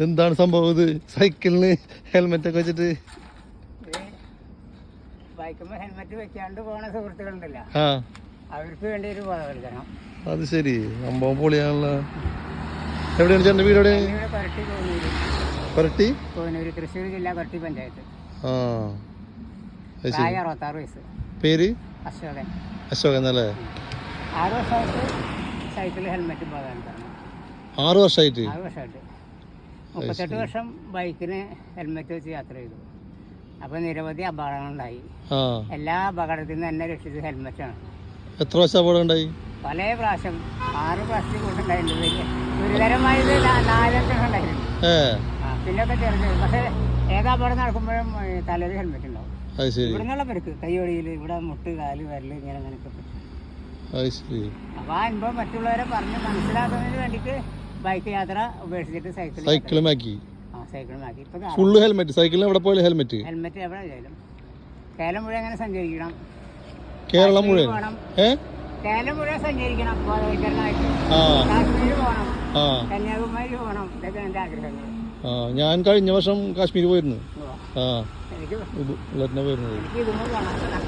എന്താണ് സംഭവം ഇത്? സൈക്കിളിന് ഹെൽമെറ്റ് ഒക്കെ വെച്ചിട്ട്? ബൈക്കുമ്പോൾ ഹെൽമെറ്റ് വെക്കാണ്ട് പോണ സുഹൃത്തുക്കളുണ്ടല്ലോ. ആ. അവർക്ക് വേണ്ടി ഒരു ബോധവൽക്കരണം. അത് ശരി. സംഭവം പൊളിയാണല്ലോ. എവിടെയാണ് ചേട്ടന്റെ വീട് എവിടെ പരട്ടി കോന്നൂര് പുരട്ടി? കോന്നൂര് തൃശ്ശൂർ ജില്ലാ പരട്ടി പഞ്ചായത്ത്. ആ. പ്രായം അറുപത്താറ് വയസ്സ്. പേര്? അശോകൻ. അശോകൻ അല്ലേ? ആറ് വർഷമായിട്ട് സൈക്കിൾ ഹെൽമെറ്റ് ബോധവൽക്കരണം. ആറ് വർഷമായിട്ട്? ആറ് വർഷമായിട്ട്. മുപ്പത്തെട്ട് വർഷം ബൈക്കിന് ഹെൽമെറ്റ് വെച്ച് യാത്ര ചെയ്തു. അപ്പൊ നിരവധി അപകടങ്ങളുണ്ടായി. എല്ലാ അപകടത്തിൽ നിന്ന് എന്നെ രക്ഷിച്ചത് ഹെൽമെറ്റാണ് എത്ര വർഷം അപകടം ഉണ്ടായി പല പ്രാവശ്യം. ആറ് പ്രാവശ്യം ഗുരുതരമായത് നാലഞ്ചെണ്ണം ഉണ്ടായിരുന്നു പിന്നൊക്കെ ചെറുത്. പക്ഷേ ഏതാ അപകടം നടക്കുമ്പോഴും തലയിൽ ഹെൽമെറ്റ് ഉണ്ടാവും. അത് ശരി. ഇവിടെ നിന്നുള്ള പെരുക്ക് കൈയൊടിയിൽ ഇവിടെ മുട്ട് കാൽ വരൽ ഇങ്ങനെ അങ്ങനെയൊക്കെ. അപ്പൊ ആ അനുഭവം മറ്റുള്ളവരെ പറഞ്ഞ് മനസ്സിലാക്കുന്നതിന് വേണ്ടിയിട്ട് ബൈക്ക് യാത്ര ഉപേക്ഷിച്ചിട്ട് സൈക്കിൾ സൈക്കിളും ആക്കി ആ ഫുള്ള് ഹെൽമെറ്റ്? സൈക്കിളിന് എവിടെ പോയാലും ഹെൽമെറ്റ്? ഹെൽമെറ്റ് എവിടെ ആയാലും കേരളം മുഴുവൻ എങ്ങനെ സഞ്ചരിക്കണം? കേരളം മുഴുവൻ? പോകണം ഏ? കേരളം മുഴുവൻ സഞ്ചരിക്കണം ബോധവൽക്കരണമായിട്ട് ആ. കാശ്മീർ പോകണം ആ. കന്യാകുമാരി പോകണം ഇതൊക്കെ എന്റെ ആഗ്രഹങ്ങൾ. ആ ഞാൻ കഴിഞ്ഞ വർഷം കാശ്മീർ പോയിരുന്നു. ആ. എനിക്ക് ബുള്ളറ്റിനാ പോയിരുന്നത് എനിക്ക് ഇതൊന്നും കാണാൻ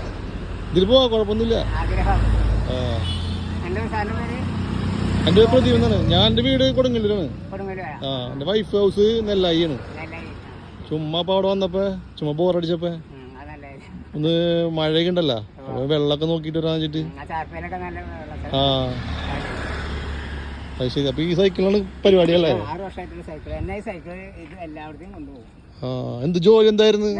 ഇതിൽ പോവാ? കുഴപ്പമൊന്നുമില്ല? ആഗ്രഹം. ആ. എന്റെ സാറിന് പേര്? എന്റെ പേര് പ്രദീപ് എന്നാണ് ഞാൻ എന്റെ വീട് കൊടുങ്ങല്ലൂരാണ്. ആ എന്റെ വൈഫ് ഹൗസ് നെല്ലായിയാണ്. നല്ലായി. ചുമ്മാ അപ്പോൾ അവിടെ വന്നപ്പോ ചുമ്മാ നല്ലായി ഒന്ന് മഴയൊക്കെ ഉണ്ടല്ലോ. വെള്ളമൊക്കെ നോക്കിട്ട് വരാൻ വെച്ചിട്ട് ആ അത് ശരി. അപ്പൊ ഈ സൈക്കിളാണ് പരിപാടിയല്ലേ? ആ എന്ത് ജോലി എന്തായിരുന്നു?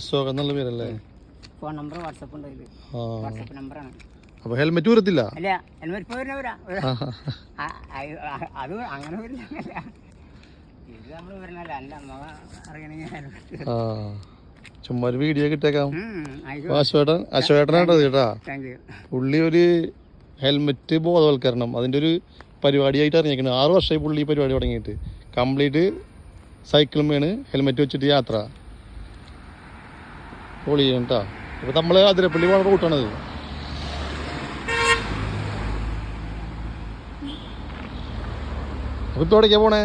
അശോകൻ എന്നുള്ള പേരല്ലേ? ഫോൺ നമ്പർ വാട്സപ്പ് ഉണ്ട് ഇതിൽ വാട്സപ്പ് നമ്പറാണ്. അപ്പോൾ ഹെൽമെറ്റ് വരത്തില്ല അല്ല ഹെൽമെറ്റ് ആ, അത് അങ്ങനെ വരുന്നല്ല ഇത് നമ്മൾ വരണല്ല അല്ല അമ്മ അറിയണെങ്കിൽ ഹെൽമെറ്റ് ചുമ്മാ ഒരു വീഡിയോ കിട്ടേക്കാം അശോകേട്ടനാട്ടോ കേട്ടാ താങ്ക് പുള്ളി ഒരു ഹെൽമെറ്റ് ബോധവൽക്കരണം അതിന്റെ ഒരു പരിപാടിയായിട്ട് ഇറങ്ങിയേക്കുന്നത് ആറ് വർഷമായി പുള്ളി ഈ പരിപാടി തുടങ്ങിയിട്ട്. കംപ്ലീറ്റ് സൈക്കിളും സൈക്കിളുമേണ് ഹെൽമെറ്റ് വെച്ചിട്ട് യാത്ര. പൊളിയാണ് കേട്ടോ ഇപ്പം നമ്മൾ അതിരപ്പള്ളി പോണ റൂട്ടാണത് അപ്പം ഇപ്പോൾ എവിടേക്കാണ് പോണേ?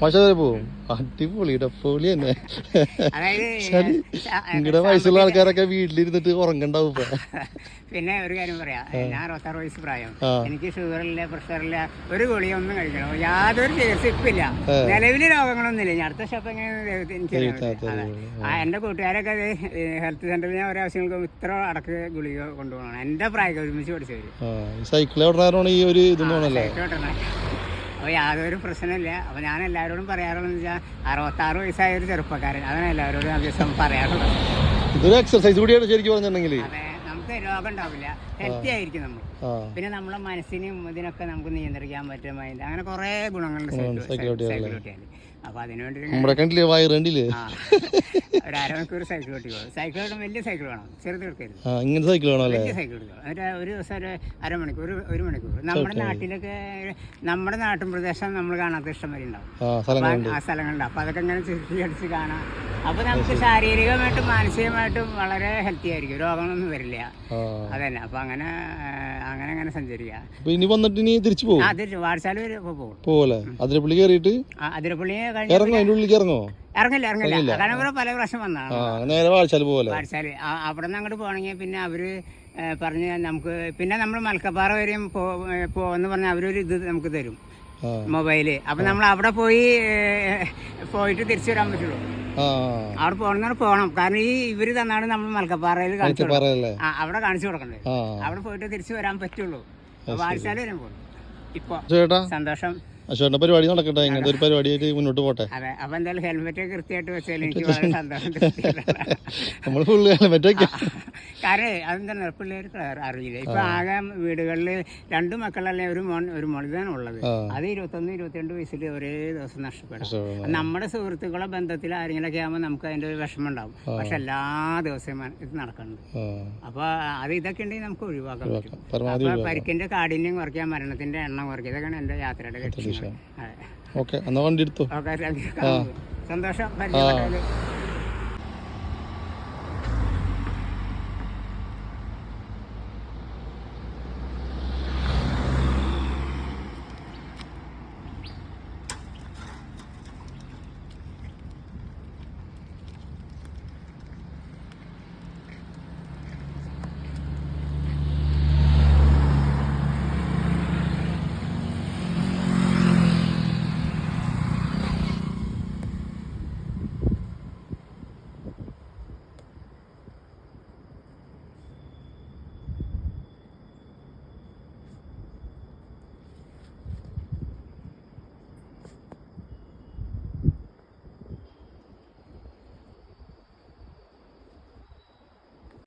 പക്ഷേ പോവും. അടിപൊളി പൊളി തന്നെ. നിങ്ങളുടെ വയസ്സുള്ള ആൾക്കാരൊക്കെ വീട്ടിലിരുന്നിട്ട് ഉറങ്ങണ്ടാവും പിന്നെ ഒരു കാര്യം പറയാം. ഞാൻ അറുപത്താറ് വയസ്സ് പ്രായം. എനിക്ക് ഷുഗറില്ല പ്രഷറില്ല ഒരു ഗുളിയൊന്നും കഴിക്കണം. യാതൊരു ചികിത്സ ഇപ്പില്ല. രോഗങ്ങളൊന്നും രോഗങ്ങളൊന്നുമില്ല. ഞാൻ അടുത്ത ഷോപ്പ് എങ്ങനെ എനിക്ക് അറിയാൻ പറ്റും. ആ. എന്റെ കൂട്ടുകാരൊക്കെ ഹെൽത്ത് സെന്ററിൽ ഞാൻ ഒരാവശ്യങ്ങൾക്ക് ഇത്ര അടക്ക് ഗുളിക കൊണ്ടുപോകണം. എന്റെ പ്രായം ഒരുമിച്ച് പഠിച്ചവര്. സൈക്കിൾ എവിടെയാണ് ഈ ഒരു ഇതൊന്നും തോന്നല്ലേ അപ്പോൾ യാതൊരു പ്രശ്നമില്ല. അപ്പോൾ ഞാൻ എല്ലാവരോടും പറയാറുള്ളത് വെച്ചാൽ അറുപത്താറ് വയസ്സായ ഒരു ചെറുപ്പക്കാരൻ. അതാണ് എല്ലാവരോടും ദിവസം പറയാറുള്ളത്. ഇതൊരു എക്സർസൈസ് കൂടിയാണ് ശരിക്കും പറഞ്ഞിട്ടുണ്ടെങ്കിൽ. അതെ നമുക്ക് രോഗം ഉണ്ടാവില്ല. ഹെൽത്തി ആയിരിക്കും നമ്മൾ. പിന്നെ നമ്മളെ മനസ്സിനും ഇതിനൊക്കെ നമുക്ക് നിയന്ത്രിക്കാൻ പറ്റും. അങ്ങനെ കുറേ ഗുണങ്ങളുണ്ട്. സൈക്കിൾ ഓട്ടിയാൽ അതിനുവേണ്ടി ഒരു- നമ്മുടെ കണ്ടില്ലേ വയറ് കണ്ടില്ലേ ആ. ഒരു അരമണിക്കൂർ സൈക്കിൾ ഓട്ടിക്കോ. സൈക്കിൾ ഓടും വലിയ സൈക്കിൾ വേണം. ചെറുത് എടുക്കരുത് ആ ഇങ്ങനത്തെ സൈക്കിൾ വേണം വലിയ സൈക്കിൾ എടുക്കുക എന്നിട്ട് ഒരു ദിവസം ഒരു അരമണിക്കൂർ ഒരു മണിക്കൂർ. നമ്മുടെ നാട്ടിലൊക്കെ നമ്മുടെ നാട്ടിൻ പ്രദേശം നമ്മൾ കാണാത്ത ഇഷ്ടം വരെ ഉണ്ടാവും. ആ അപ്പൊ സ്ഥലങ്ങളുണ്ട്. അപ്പൊ അതൊക്കെ ഇങ്ങനെ ചുറ്റി അടിച്ച് കാണാം. അപ്പൊ നമുക്ക് ശാരീരികമായിട്ടും മാനസികമായിട്ടും വളരെ ഹെൽത്തി ആയിരിക്കും. രോഗങ്ങളൊന്നും വരില്ല. ആ. അതന്നെ. അപ്പൊ അങ്ങനെ അങ്ങനെ അങ്ങനെ സഞ്ചരിക്കുക അപ്പൊ ഇനി വന്നിട്ട് ഇനി തിരിച്ചു പോകും വാട്സാൽ വരെ ഇപ്പോൾ പോകും പോലെ അതിരപ്പള്ളി കയറിയിട്ട് ആ, അതിരപ്പള്ളിയെ ഇറങ്ങോ അതിന്റെ ഉള്ളിലേക്ക് ഇറങ്ങോ ഇറങ്ങില്ല ഇറങ്ങില്ല. കാരണം ഇവിടെ പല പ്രാവശ്യം വന്നതാണ് നേരെ വാഴ്ചാൽ പോലെ അവിടെ നിന്ന് അങ്ങോട്ട് പോകണമെങ്കിൽ പിന്നെ അവർ പറഞ്ഞ് നമുക്ക് പിന്നെ നമ്മൾ മലക്കപ്പാറ വരെയും പോ പറഞ്ഞ പറഞ്ഞാൽ അവരൊരു ഇത് നമുക്ക് തരും മൊബൈൽ. അപ്പൊ നമ്മൾ അവിടെ പോയി പോയിട്ട് തിരിച്ചു വരാൻ പറ്റുള്ളൂ. അവിടെ പോകണമെന്നാണ് പോകണം കാരണം ഈ ഇവർ തന്നാണ് നമ്മൾ മലക്കപ്പാറയിൽ കാണിച്ചു അവിടെ കാണിച്ചു കൊടുക്കണ്ടേ? അവിടെ പോയിട്ട് തിരിച്ചു വരാൻ പറ്റുള്ളൂ. വാട്സാൽ വരെ പോകും. ഇപ്പൊ സന്തോഷം. അശോകന്റെ പരിപാടി നടക്കട്ടെ ഇങ്ങനത്തെ ഒരു പരിപാടിയായിട്ട് മുന്നോട്ട് പോട്ടെ. അതെ അപ്പൊ എന്തായാലും ഹെൽമെറ്റ് കൃത്യമായിട്ട് വെച്ചാൽ എനിക്ക് വളരെ സന്തോഷം നമ്മൾ ഫുള്ള് ഹെൽമെറ്റ് വെക്കാം കാരണം അതെന്താണ് പിള്ളേർക്ക് അറി- അറിയില്ല. ഇപ്പൊ ആകെ വീടുകളിൽ രണ്ടു മക്കളല്ലേ ഒരു മോൻ ഒരു മോളിതാണ് ഉള്ളത്. അത് ഇരുപത്തൊന്ന് ഇരുപത്തിരണ്ട് വയസ്സിൽ ഒരേ ദിവസം നഷ്ടപ്പെടും. നമ്മുടെ സുഹൃത്തുക്കളെ ബന്ധത്തിൽ ആരെങ്കിലൊക്കെ ആകുമ്പോൾ നമുക്ക് അതിന്റെ ഒരു വിഷമം ഉണ്ടാവും പക്ഷെ എല്ലാ ദിവസവും ഇത് നടക്കുന്നുണ്ട് അപ്പൊ അത് ഇതൊക്കെ ഉണ്ടെങ്കിൽ നമുക്ക് ഒഴിവാക്കാൻ പറ്റും. അപ്പൊ പരിക്കിന്റെ കാഠിന്യം കുറയ്ക്കാൻ മരണത്തിന്റെ എണ്ണം കുറയ്ക്കുക ഇതൊക്കെയാണ് എന്റെ യാത്രയുടെ ലക്ഷ്യം. ഓക്കെ എന്നാ വണ്ടി എടുത്തു. സന്തോഷം.